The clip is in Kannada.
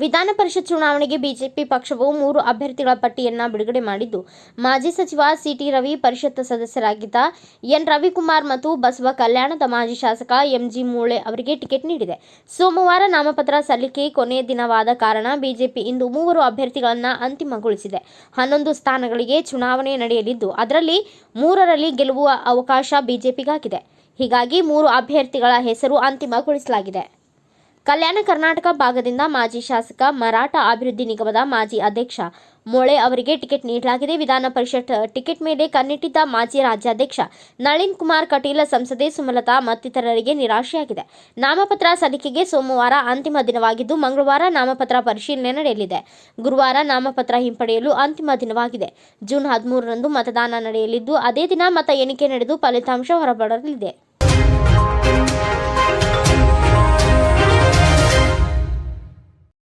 ವಿಧಾನ ಪರಿಷತ್ ಚುನಾವಣೆಗೆ ಬಿಜೆಪಿ ಪಕ್ಷವು ಮೂರು ಅಭ್ಯರ್ಥಿಗಳ ಪಟ್ಟಿಯನ್ನ ಬಿಡುಗಡೆ ಮಾಡಿದ್ದು, ಮಾಜಿ ಸಚಿವ ಸಿಟಿ ರವಿ ಪರಿಷತ್ ಸದಸ್ಯರಾಗಿದ್ದ ಎನ್ ರವಿಕುಮಾರ್ ಮತ್ತು ಬಸವ ಕಲ್ಯಾಣದ ಮಾಜಿ ಶಾಸಕ ಎಂಜಿ ಮೂಳೆ ಅವರಿಗೆ ಟಿಕೆಟ್ ನೀಡಿದೆ. ಸೋಮವಾರ ನಾಮಪತ್ರ ಸಲ್ಲಿಕೆ ಕೊನೆಯ ದಿನವಾದ ಕಾರಣ ಬಿಜೆಪಿ ಇಂದು ಮೂವರು ಅಭ್ಯರ್ಥಿಗಳನ್ನು ಅಂತಿಮಗೊಳಿಸಿದೆ. ಹನ್ನೊಂದು ಸ್ಥಾನಗಳಿಗೆ ಚುನಾವಣೆ ನಡೆಯಲಿದ್ದು, ಅದರಲ್ಲಿ ಮೂರರಲ್ಲಿ ಗೆಲ್ಲುವ ಅವಕಾಶ ಬಿಜೆಪಿಗಾಗಿದೆ. ಹೀಗಾಗಿ ಮೂರು ಅಭ್ಯರ್ಥಿಗಳ ಹೆಸರು ಅಂತಿಮಗೊಳಿಸಲಾಗಿದೆ. ಕಲ್ಯಾಣ ಕರ್ನಾಟಕ ಭಾಗದಿಂದ ಮಾಜಿ ಶಾಸಕ ಮರಾಠ ಅಭಿವೃದ್ಧಿ ನಿಗಮದ ಮಾಜಿ ಅಧ್ಯಕ್ಷ ಮೊಳೆ ಅವರಿಗೆ ಟಿಕೆಟ್ ನೀಡಲಾಗಿದೆ. ವಿಧಾನ ಪರಿಷತ್ ಟಿಕೆಟ್ ಮೇಲೆ ಕಣ್ಣಿಟ್ಟಿದ್ದ ಮಾಜಿ ರಾಜ್ಯಾಧ್ಯಕ್ಷ ನಳಿನ್ ಕುಮಾರ್ ಕಟೀಲ್ ಸಂಸದೆ ಸುಮಲತಾ ಮತ್ತಿತರರಿಗೆ ನಿರಾಶೆಯಾಗಿದೆ. ನಾಮಪತ್ರ ಸಲ್ಲಿಕೆಗೆ ಸೋಮವಾರ ಅಂತಿಮ ದಿನವಾಗಿದ್ದು, ಮಂಗಳವಾರ ನಾಮಪತ್ರ ಪರಿಶೀಲನೆ ನಡೆಯಲಿದೆ. ಗುರುವಾರ ನಾಮಪತ್ರ ಹಿಂಪಡೆಯಲು ಅಂತಿಮ ದಿನವಾಗಿದೆ. ಜೂನ್ ಹದಿಮೂರರಂದು ಮತದಾನ ನಡೆಯಲಿದ್ದು, ಅದೇ ದಿನ ಮತ ಎಣಿಕೆ ನಡೆದು ಫಲಿತಾಂಶ ಹೊರಬರಲಿದೆ.